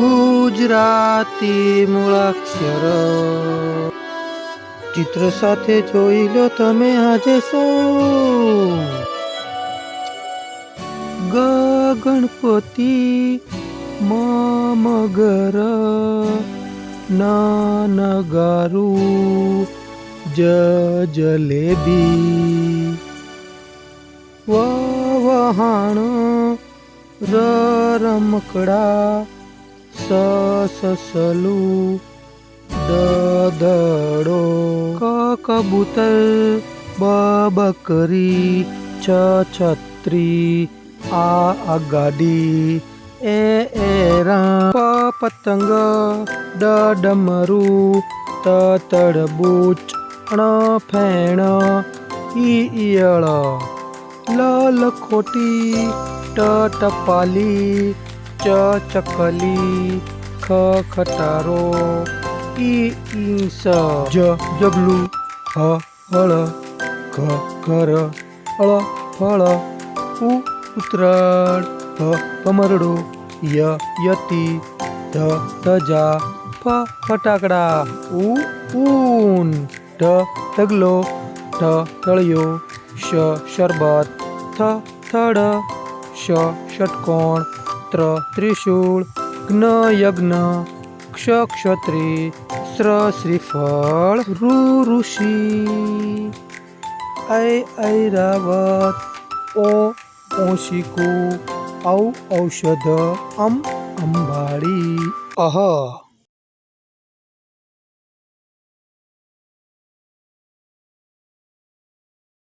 ગુજરાતી મૂળાક્ષર. ચિત્ર સાથે જોઈ લો તમે આજે સૌ ગણપતિ, મ મગર, ન જ જલેબી. વહાણ રમકડા સસલું દ દડો ક કબૂતર બ બકરી છ છત્રી આ અગાડી ગાડી એ એરા પ પતંગ ડ ડમરું ત તડબૂચ ણ ફેણ ઈ ઈયળ લ લખોટી ટ ટપાલી ચ ચકલી, ખ ખટારો ઈ ઈંસ, જ જગલું હ હળ, ઘ ઘર અળ ફળ, ઉ ઉતરાણ હ ભમરડો ય યતી, ધ ધજા, ફ ફટાકડા, ઉ ઊન, ઢ ઢગલો, ઢ તળિયો શ શરબત, થ થડ શ ષટકોણ ક્ષત્ર ત્રિશૂળ જ્ઞ યજ્ઞ ક્ષ ક્ષત્રી સ્ર શ્રીફળ રુ ઋષિ ઐ ઐરાવત ઓ ઓશિકુ ઔ ઔષધ અમ અંબાડી અહ